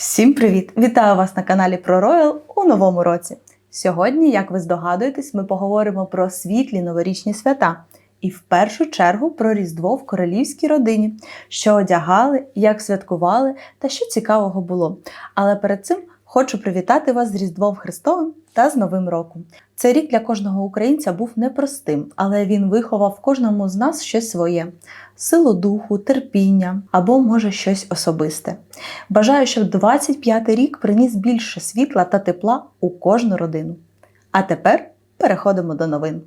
Всім привіт! Вітаю вас на каналі Про Роял у новому році. Сьогодні, як ви здогадуєтесь, ми поговоримо про світлі новорічні свята і в першу чергу про Різдво в королівській родині, що одягали, як святкували та що цікавого було. Але перед цим хочу привітати вас з Різдвом Христовим та з Новим роком. Цей рік для кожного українця був непростим, але він виховав кожному з нас щось своє: силу духу, терпіння або може щось особисте. Бажаю, щоб 25-й рік приніс більше світла та тепла у кожну родину. А тепер переходимо до новин.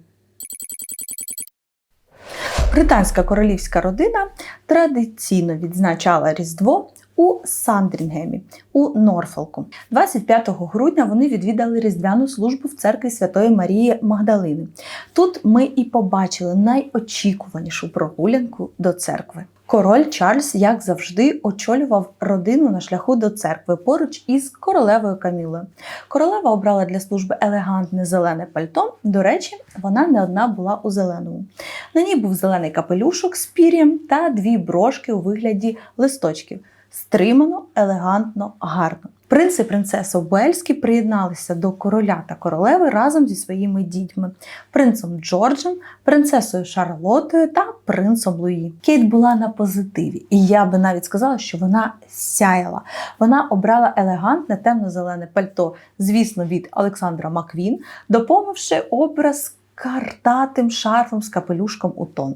Британська королівська родина традиційно відзначала Різдво у Сандрінгемі у Норфолку. 25 грудня вони відвідали різдвяну службу в церкві Святої Марії Магдалини. Тут ми і побачили найочікуванішу прогулянку до церкви. Король Чарльз, як завжди, очолював родину на шляху до церкви поруч із королевою Камілою. Королева обрала для служби елегантне зелене пальто. До речі, вона не одна була у зеленому. На ній був зелений капелюшок з пір'ям та дві брошки у вигляді листочків. Стримано, елегантно, гарно. Принц і принцеса Уельські приєдналися до короля та королеви разом зі своїми дітьми: принцем Джорджем, принцесою Шарлотою та принцем Луї. Кейт була на позитиві, і я би навіть сказала, що вона сяяла. Вона обрала елегантне темно-зелене пальто, звісно, від Олександра Маквін, доповнивши образ. Картатим шарфом з капелюшком у тон.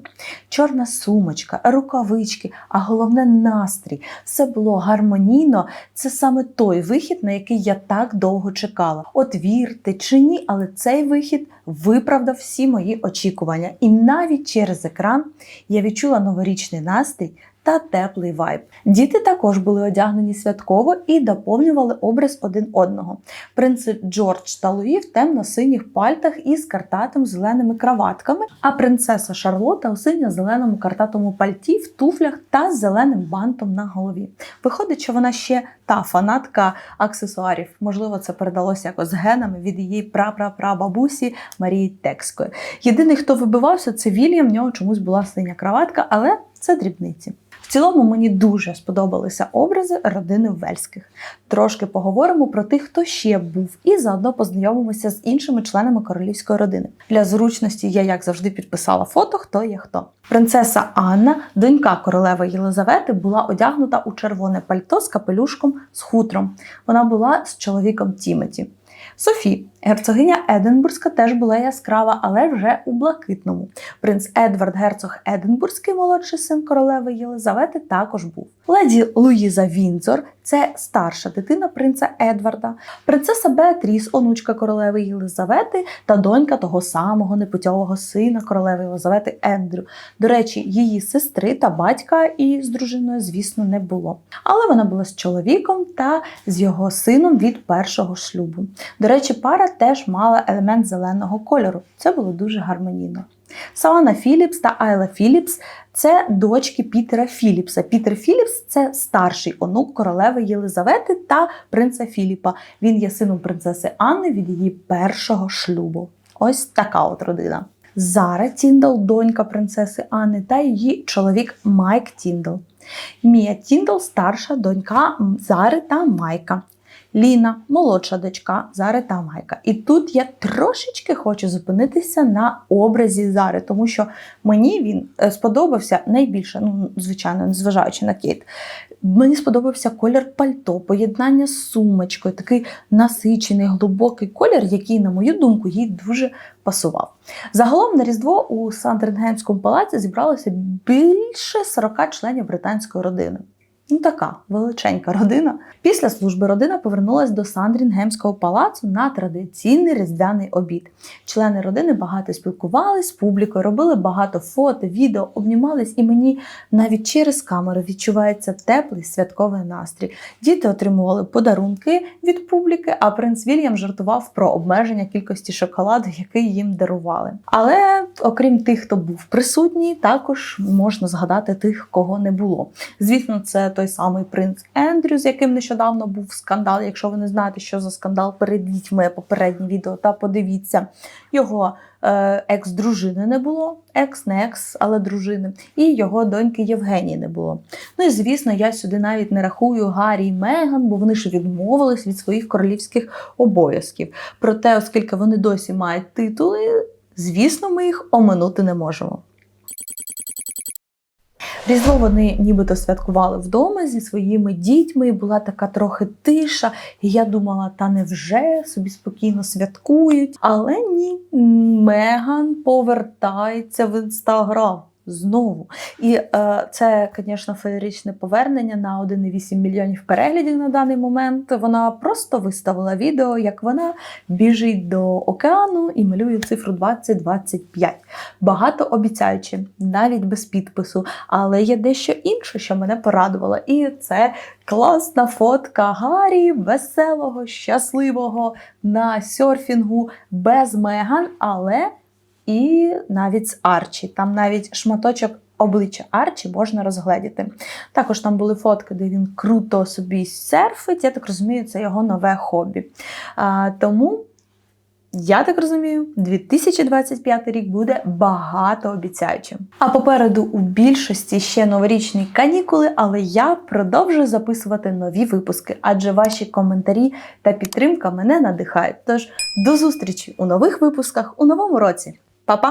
Чорна сумочка, рукавички, а головне настрій. Все було гармонійно. Це саме той вихід, на який я так довго чекала. От вірте чи ні, але цей вихід виправдав всі мої очікування. І навіть через екран я відчула новорічний настрій. Та теплий вайб. Діти також були одягнені святково і доповнювали образ один одного. Принци Джордж та Луї в темно-синіх пальтах із картатим зеленими краватками, а принцеса Шарлота у синьо-зеленому картатому пальті в туфлях та з зеленим бантом на голові. Виходить, що вона ще та фанатка аксесуарів. Можливо, це передалося якось генами від її прапрапрабабусі Марії Текської. Єдиний, хто вибивався, це Вільям. В нього чомусь була синя краватка, але це дрібниці. В цілому мені дуже сподобалися образи родини Вельських. Трошки поговоримо про тих, хто ще був, і заодно познайомимося з іншими членами королівської родини. Для зручності я, як завжди, підписала фото, хто є хто. Принцеса Анна, донька королеви Єлизавети, була одягнута у червоне пальто з капелюшком з хутром. Вона була з чоловіком Тімоті. Софі, герцогиня Единбурзька, теж була яскрава, але вже у блакитному. Принц Едвард, герцог Единбурзький, молодший син королеви Єлизавети, також був. Леді Луїза Вінзор це старша дитина принца Едварда, принцеса Беатріс, онучка королеви Єлизавети та донька того самого непутьового сина королеви Єлизавети Ендрю. До речі, її сестри та батька і з дружиною, звісно, не було. Але вона була з чоловіком та з його сином від першого шлюбу. До речі, пара теж мала елемент зеленого кольору. Це було дуже гармонійно. Савана Філіпс та Айла Філіпс це дочки Пітера Філіпса. Пітер Філіпс це старший онук королеви Єлизавети та принца Філіпа. Він є сином принцеси Анни від її першого шлюбу. Ось така от родина. Зара Тіндал, донька принцеси Анни, та її чоловік Майк Тіндал. Мія Тіндал старша донька Зари та Майка. Ліна, молодша дочка Зари та Майка. І тут я трошечки хочу зупинитися на образі Зари, тому що мені він е, сподобався найбільше, ну, звичайно, незважаючи на Кейт. Мені сподобався колір пальто, поєднання з сумочкою, такий насичений, глибокий колір, який, на мою думку, їй дуже пасував. Загалом на Різдво у Сандрингемському палаці зібралося більше 40 членів британської родини. Ну, така величенька родина. Після служби родина повернулася до Сандрінгемського палацу на традиційний різдвяний обід. Члени родини багато спілкувались з публікою, робили багато фото, відео, обнімались, і мені навіть через камеру відчувається теплий святковий настрій. Діти отримували подарунки від публіки, а принц Вільям жартував про обмеження кількості шоколаду, який їм дарували. Але окрім тих, хто був присутній, також можна згадати тих, кого не було. Звісно, це той самий принц Ендрю, з яким нещодавно був скандал. Якщо ви не знаєте, що за скандал, перейдіть моє попереднє відео та подивіться. Його е, екс-дружини не було, екс, не екс, але дружини, і його доньки Євгенії не було. Ну і звісно, я сюди навіть не рахую Гаррі і Меган, бо вони ж відмовились від своїх королівських обов'язків. Проте, оскільки вони досі мають титули, звісно, ми їх оминути не можемо. Різдво вони нібито святкували вдома зі своїми дітьми, була така трохи тиша. І я думала, та невже собі спокійно святкують. Але ні, Меган повертається в інстаграм. Знову. І е, це, звісно, феєричне повернення на 1,8 мільйонів переглядів на даний момент. Вона просто виставила відео, як вона біжить до океану і малює цифру 2025. Багато обіцяючи, навіть без підпису. Але є дещо інше, що мене порадувало. І це класна фотка Гаррі, веселого, щасливого на серфінгу без Меган, але і навіть з Арчі. Там навіть шматочок обличчя Арчі можна розгледіти. Також там були фотки, де він круто собі серфить. Я так розумію, це його нове хобі. А, тому. Я так розумію, 2025 рік буде багато обіцяючим. А попереду у більшості ще новорічні канікули, але я продовжую записувати нові випуски, адже ваші коментарі та підтримка мене надихають. Тож до зустрічі у нових випусках у новому році. Па-па!